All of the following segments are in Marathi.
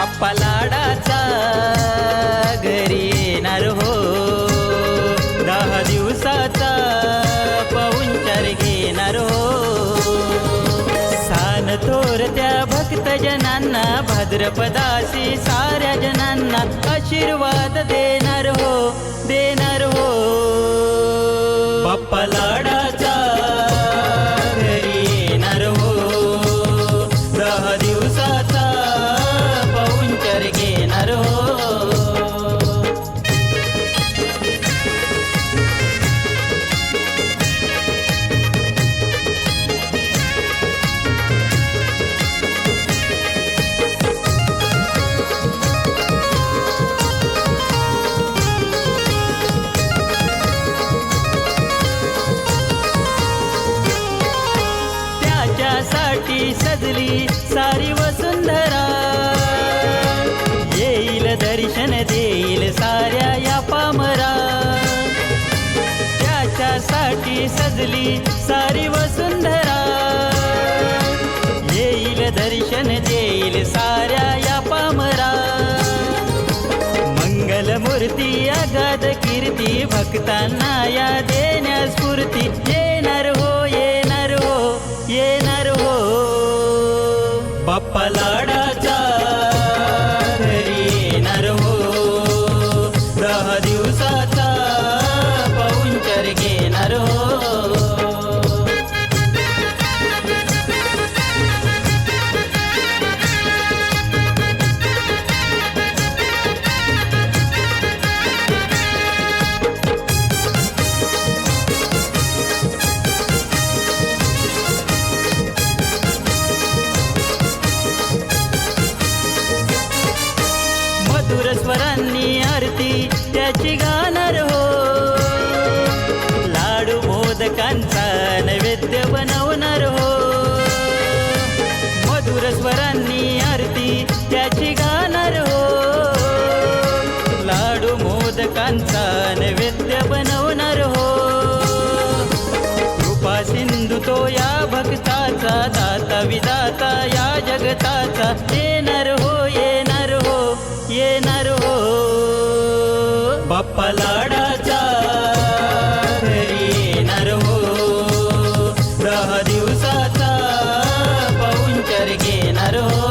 बाप्पा लाडाचा घरी येणार हो. दहा दिवसाचा पाहुणचार घेणार हो. सान थोर थोरत्या भक्तजनांना भद्रपदाशी साऱ्या जनांना आशीर्वाद साठी सजली सारी वसुंधरा. येईल दर्शन देईल साऱ्या या पामरा. मंगलमूर्ती अगाध कीर्ती भक्तांना या देण्या स्फूर्ती. येणार हो येणार हो येणार हो. बाप्पा लाडा मधुर स्वरांनी आरती त्याची गाणार हो. लाडू मोदकांचा नैवेद्य बनवणार हो. मधुर स्वरांनी आरती त्याची गाणार हो. लाडू मोदकांचा नैवेद्य बनवणार हो. कृपा सिंधू तो या भक्ताचा दाता विदाता या जगताचा पलाडाचा घरी येणार हो दहा दिवसाचा पाऊंचर घेणार. हो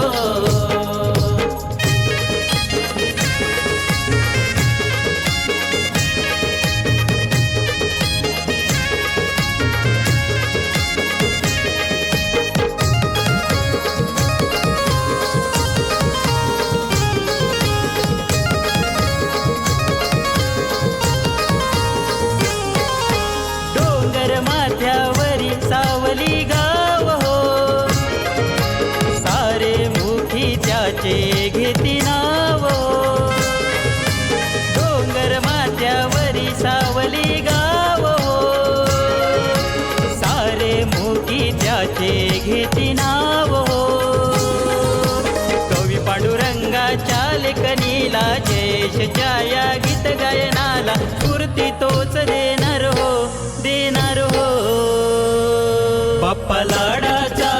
घेती नाव. हो. डोंगर माथ्यावरी सावली गाव. सारे मुखी त्याचे घेती नाव. हो कवी पांडुरंगाच्या लेखनीला जयेशच्या या गीत गायनाला स्फूर्ती तोच देणार हो देणार हो. बाप्पा लाडाचा